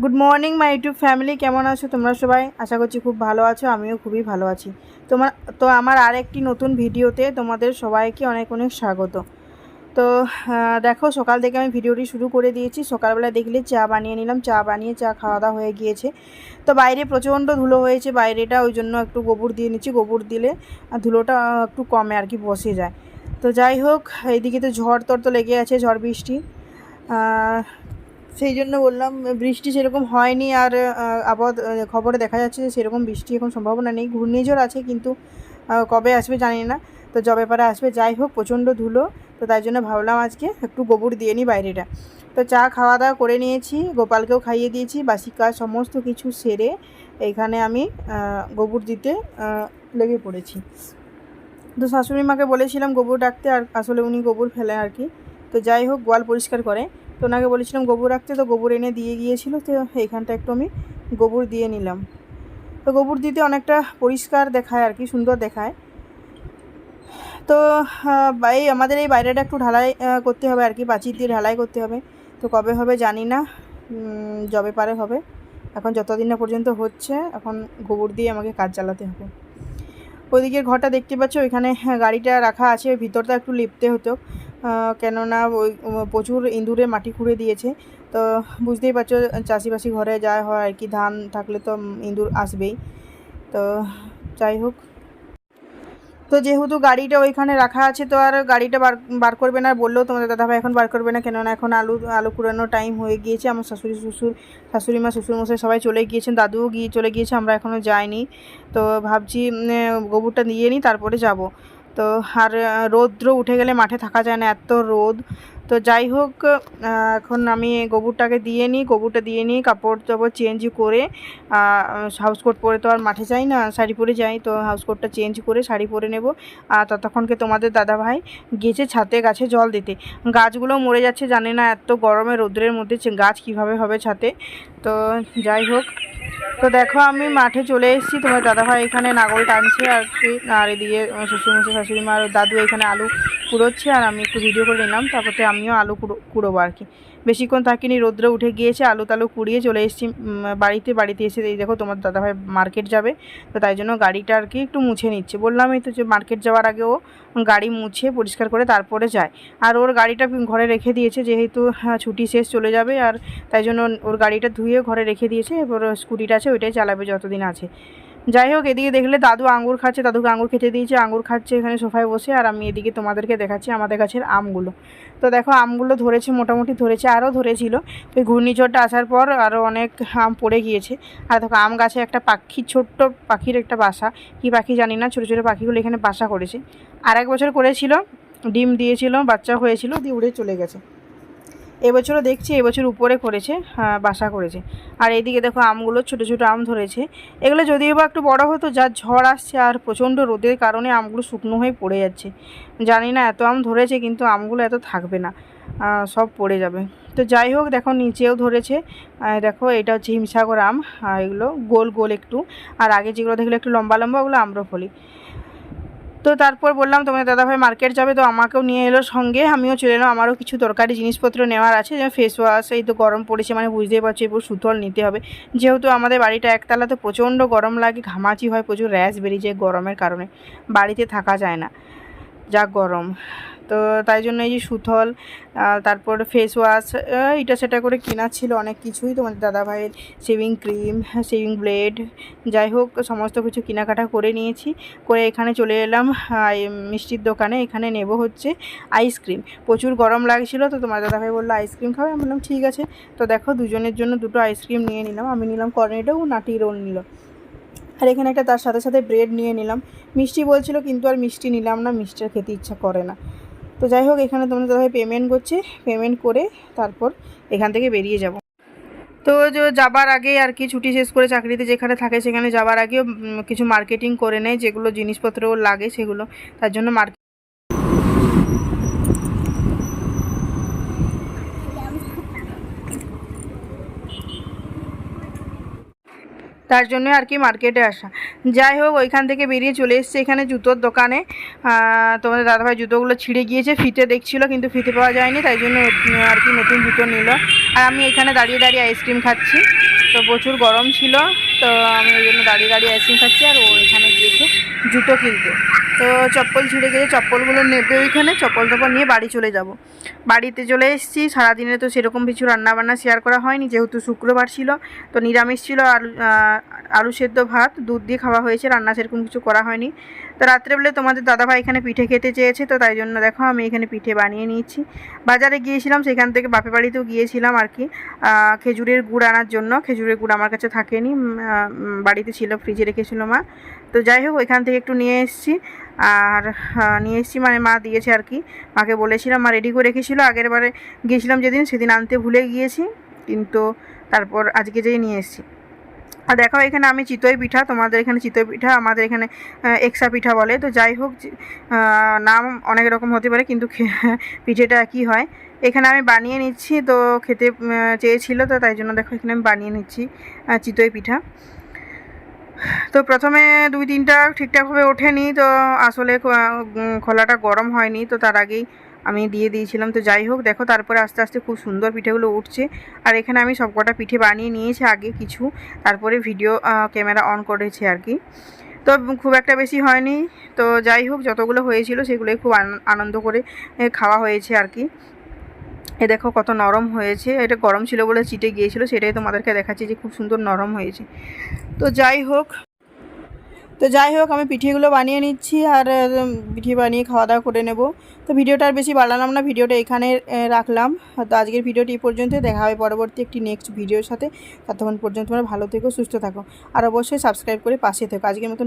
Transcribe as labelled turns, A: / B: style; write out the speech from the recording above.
A: Good morning my YouTube family কেমন আছো তোমরা সবাই? আশা করছি খুব ভালো আছো, আমিও খুবই ভালো আছি। তোমার, তো আমার আর একটি নতুন ভিডিওতে তোমাদের সবাইকে অনেক অনেক স্বাগত। তো দেখো, সকাল থেকে আমি ভিডিওটি শুরু করে দিয়েছি। সকালবেলা দেখলে চা বানিয়ে নিলাম। চা বানিয়ে চা খাওয়া দাওয়া হয়ে গিয়েছে। তো বাইরে প্রচণ্ড ধুলো হয়েছে। বাইরেটা ওই জন্য একটু গোবর দিয়ে নিচ্ছি। গোবর দিলে ধুলোটা একটু কমে আর কি, বসে যায়। তো যাই হোক, এইদিকে তো ঝড় টর তো লেগে আছে, ঝড় বৃষ্টি। সেই জন্য বললাম, বৃষ্টি সেরকম হয়নি আর আবহাওয়া খবরে দেখা যাচ্ছে যে সেরকম বৃষ্টি এখন সম্ভাবনা নেই। ঘূর্ণিঝড় আছে কিন্তু কবে আসবে জানি না। তো যবে পারে আসবে, যাই হোক, প্রচণ্ড ধুলো। তো তাই জন্য ভাবলাম আজকে একটু গোবর দিয়ে নিই বাইরেটা। তো চা খাওয়া দাওয়া করে নিয়েছি, গোপালকেও খাইয়ে দিয়েছি বাসি কাজ সমস্ত কিছু সেরে এইখানে আমি গোবর দিতে লেগে পড়েছি। তো শাশুড়ি মাকে বলেছিলাম গোবর ডাকতে, আর আসলে উনি গোবর ফেলে আর কি। তো যাই হোক, গোয়াল পরিষ্কার করে। তো ওনাকে বলেছিলাম গোবর রাখতে। তো গোবর এনে দিয়ে গিয়েছিল তো এইখানটা একটু আমি গোবর দিয়ে নিলাম। তো গোবর দিতে অনেকটা পরিষ্কার দেখায় আর কি সুন্দর দেখায়। তো এই আমাদের এই বাইরেটা একটু ঢালাই করতে হবে আর কি প্রাচীর দিয়ে ঢালাই করতে হবে। তো কবে হবে জানি না যবে পারে হবে। এখন যতদিন না পর্যন্ত হচ্ছে এখন গোবর দিয়ে আমাকে কাজ চালাতে হবে। ওইদিকের ঘরটা দেখতে পাচ্ছ ওইখানে হ্যাঁ, গাড়িটা রাখা আছে ভিতরটা একটু লিপতে হতো। কেননা ওই প্রচুর ইঁদুরে মাটি খুঁড়ে দিয়েছে। তো বুঝতেই পারছ, চাষিবাসি ঘরে যা হয় আর কি, ধান থাকলে তো ইঁদুর আসবেই। তো যাই হোক। তো যেহেতু গাড়িটা ওইখানে রাখা আছে, তো আর গাড়িটা বার বার করবে না। বললেও তোমাদের দাদাভাই, এখন বার করবে না, কেননা এখন আলু আলু কুড়ানোর টাইম হয়ে গিয়েছে। আমার শাশুড়ি, শ্বশুর, শাশুড়ি মা, শ্বশুরমশাই সবাই চলে গিয়েছেন। দাদুও গিয়ে চলে গিয়েছে, আমরা এখনও যাইনি। তো ভাবছি গোবরটা দিয়ে নিই, তারপরে যাব। তো আর রৌদ্র উঠে গেলে মাঠে থাকা যায় না, এত রোদ। তো যাই হোক এখন আমি গোবরটাকে দিয়ে নিই, গোবরটা দিয়ে নিই কাপড় টাপড় চেঞ্জ করে হাউস কোট পরে তো আর মাঠে যাই না, শাড়ি পরে যাই, তো হাউস কোটটা চেঞ্জ করে শাড়ি পরে নেব। আর ততক্ষণকে তোমাদের দাদাভাই গেছে ছাতে গাছে জল দিতে। গাছগুলো মরে যাচ্ছে জানি না, এত গরমে রোদ্রের মধ্যে, গাছ কীভাবে হবে ছাতে? তো যাই হোক। তো দেখো আমি মাঠে চলে এসেছি। তোমার দাদাভাই এখানে নাগল টানছে আর কি আর এদিকে শ্বশুরমশাই শাশুড়ি মা দাদু এখানে আলু কুড়োচ্ছে। আর আমি একটু ভিডিও করে নিলাম তারপরে আমিও আলু কুড়ো কুড়োবো আর কি। বেশিক্ষণ থাকিনি রোদ্রে উঠে গিয়েছে আলু তালু কুড়িয়ে চলে এসেছি বাড়িতে বাড়িতে এসে এই দেখো তোমার দাদাভাই মার্কেট যাবে। তো তাই জন্য গাড়িটা আর কি একটু মুছে নিচ্ছে। বললাম এই তো যে মার্কেট যাওয়ার আগে ও গাড়ি মুছে পরিষ্কার করে তারপরে যায়। আর ওর গাড়িটা ঘরে রেখে দিয়েছে যেহেতু হ্যাঁ, ছুটি শেষ চলে যাবে। আর তাই জন্য ওর গাড়িটা ধুয়ে ঘরে রেখে দিয়েছে। এবার ওর স্কুটিটা আছে ওইটাই চালাবে যতদিন আছে। যাই হোক, এদিকে দেখলে দাদু আঙ্গুর খাচ্ছে, দাদুকে আঙ্গুর খেতে দিয়েছে, আঙ্গুর খাচ্ছে এখানে সোফায় বসে, আর আমি এদিকে তোমাদেরকে দেখাচ্ছি আমাদের গাছের আমগুলো। তো দেখো, আমগুলো ধরেছে, মোটামুটি ধরেছে, আরও ধরেছিল। ওই ঘূর্ণিঝড়টা আসার পর আরও অনেক আম পড়ে গিয়েছে। আর দেখো, আম গাছে একটা পাখি, ছোট্ট পাখির একটা বাসা। কী পাখি জানি না, ছোটো ছোটো পাখিগুলো এখানে বাসা করেছে। আর এক বছর করেছিল, ডিম দিয়েছিল, বাচ্চা হয়েছিল, দিয়ে উড়ে চলে গেছে। এবছরও দেখছি এবছর উপরে করেছে হ্যাঁ, বাসা করেছে। আর এইদিকে দেখো আমগুলো ছোটো ছোটো আম ধরেছে। এগুলো যদিও বা একটু বড় হতো যা ঝড় আসছে আর প্রচণ্ড রোদের কারণে আমগুলো শুকনো হয়ে পড়ে যাচ্ছে। জানি না এত আম ধরেছে কিন্তু আমগুলো এত থাকবে না সব পড়ে যাবে। তো যাই হোক দেখো নিচেও ধরেছে দেখো এটা হচ্ছে হিমসাগর আম এগুলো গোল গোল একটু। আর আগে যেগুলো দেখলে একটু লম্বা লম্বা ওগুলো আম্রফলি। তো তারপর বললাম, তোমার দাদাভাই মার্কেট যাবে, তো আমাকেও নিয়ে এলো সঙ্গে। আমিও চলে এলাম। আমারও কিছু দরকারি জিনিসপত্র নেওয়ার আছে, যেমন ফেস ওয়াশ এই তো গরম পড়েছে মানে বুঝতেই পারছি, এরপর সুতল নিতে হবে। যেহেতু আমাদের বাড়িটা একতলা তো প্রচণ্ড গরম লাগে, ঘামাচি হয়, প্রচুর র্যাশ বেরিয়ে যায় গরমের কারণে। বাড়িতে থাকা যায় না, যা গরম। তো তাই জন্য এই যে সুথল তারপর ফেস ওয়াশ এটা সেটা করে কেনা ছিল অনেক কিছুই। তোমাদের দাদাভাইয়ের শেভিং ক্রিম শেভিং ব্লেড যাই হোক, সমস্ত কিছু কেনাকাটা করে নিয়েছি। করে এখানে চলে এলাম মিষ্টির দোকানে। এখানে নেব হচ্ছে আইসক্রিম প্রচুর গরম লাগছিল তো তোমার দাদাভাই বলল আইসক্রিম খাবে? আমি বললাম, ঠিক আছে। তো দেখো, দুজনের জন্য দুটো আইসক্রিম নিয়ে নিলাম। আমি নিলাম কর্নেটো ও নাটি রোল নিল। আর এখানে একটা তার সাথে সাথে ব্রেড নিয়ে নিলাম। মিষ্টি বলছিল, কিন্তু আর মিষ্টি নিলাম না। মিষ্টির খেতে ইচ্ছা করে না। তো যাই হোক, এখানে তোমরা দাদাভাই পেমেন্ট করছে পেমেন্ট করে তারপর এখান থেকে বেরিয়ে যাব। তো যাবার আগে আর কি ছুটি শেষ করে চাকরিতে যেখানে থাকে সেখানে যাবার আগেও কিছু মার্কেটিং করে নেয়, যেগুলো জিনিসপত্র লাগে সেগুলো, তার জন্য মার্কেট তার জন্য আর কি মার্কেটে আসা। যাই হোক, ওইখান থেকে বেরিয়ে চলে এসছে এখানে জুতোর দোকানে। তোমাদের দাদাভাই জুতোগুলো ছিঁড়ে গিয়েছে, ফিতে দেখছিল, কিন্তু ফিতে পাওয়া যায়নি, তাই জন্য আর কি নতুন জুতো নিল। আর আমি এখানে দাঁড়িয়ে দাঁড়িয়ে আইসক্রিম খাচ্ছি। তো প্রচুর গরম ছিল। তো আমি ওই জন্য দাঁড়িয়ে দাঁড়িয়ে আইসক্রিম খাচ্ছি আর ও এখানে গিয়েছে জুতো কিনতে তো চপ্পল ছিঁড়ে গেছে, চপ্পলগুলো নেবে ওইখানে, চপ্পল টপ্পল নিয়ে বাড়ি চলে যাব। বাড়িতে চলে এসেছি, সারাদিনে তো সেরকম কিছু রান্নাবান্না শেয়ার করা হয়নি, যেহেতু শুক্রবার ছিল, তো নিরামিষ ছিল আলু আলু সেদ্ধ ভাত, দুধ দিয়ে খাওয়া হয়েছে, রান্না সেরকম কিছু করা হয়নি। তো রাত্রেবেলা তোমাদের দাদাভাই এখানে পিঠে খেতে চেয়েছে, তো তাই জন্য দেখো আমি এখানে পিঠে বানিয়ে নিয়েছি। বাজারে গিয়েছিলাম, সেখান থেকে বাপের বাড়িতেও গিয়েছিলাম আর কি। খেজুরের গুড় আনার জন্য, খেজুরের গুড় আমার কাছে থাকেনি বাড়িতে ছিল ফ্রিজে রেখেছিল মা। তো যাই হোক, ওইখান থেকে একটু নিয়ে এসেছি। আর নিয়ে এসেছি মানে মা দিয়েছে আর কি। মাকে বলেছিলাম, মা রেডি করে রেখেছিল। আগের বারে গিয়েছিলাম যেদিন, সেদিন আনতে ভুলে গিয়েছি। কিন্তু তারপর আজকে যেই নিয়ে এসেছি। আর দেখো, এখানে আমি চিতই পিঠা, তোমাদের এখানে চিতই পিঠা, আমাদের এখানে এক্সা পিঠা বলে। তো যাই হোক নাম অনেক রকম হতে পারে, কিন্তু পিঠেটা একই হয়? এখানে আমি বানিয়ে নিচ্ছি, তো খেতে চেয়েছিল, তো তাই জন্য দেখো এখানে আমি বানিয়ে নিচ্ছি চিতই পিঠা। তো প্রথমে দুই তিনটা ঠিকঠাকভাবে ওঠেনি, তো আসলে খোলাটা গরম হয়নি, তো তার আগেই আমি দিয়ে দিয়েছিলাম, তো যাই হোক, দেখো তারপরে আস্তে আস্তে খুব সুন্দর পিঠেগুলো উঠছে। আর এখানে আমি সবকটা পিঠে বানিয়ে নিয়েছি, আগে কিছু, তারপরে ভিডিও ক্যামেরা অন করেছি আর কি। তো খুব একটা বেশি হয়নি, তো যাই হোক, যতগুলো হয়েছিল সেগুলোই খুব আন- আনন্দ করে খাওয়া হয়েছে আর কি। এ দেখো কত নরম হয়েছে। এটা গরম ছিল বলে চিটে গিয়েছিল, সেটাই তোমাদেরকে দেখাচ্ছি যে খুব সুন্দর নরম হয়েছে। তো যাই হোক, তো যাই হোক, আমি পিঠেগুলো বানিয়ে নিচ্ছি আর পিঠে বানিয়ে খাওয়া দাওয়া করে নেব। তো ভিডিওটা আর বেশি বাড়ালাম না, ভিডিওটা এখানে রাখলাম। তো আজকের ভিডিওটি এই পর্যন্ত দেখা হবে পরবর্তী একটি নেক্সট ভিডিওর সাথে। ততক্ষণ পর্যন্ত তোমরা ভালো থেকো, সুস্থ থাকো। আর অবশ্যই সাবস্ক্রাইব করে পাশে থেকো। আজকের মতন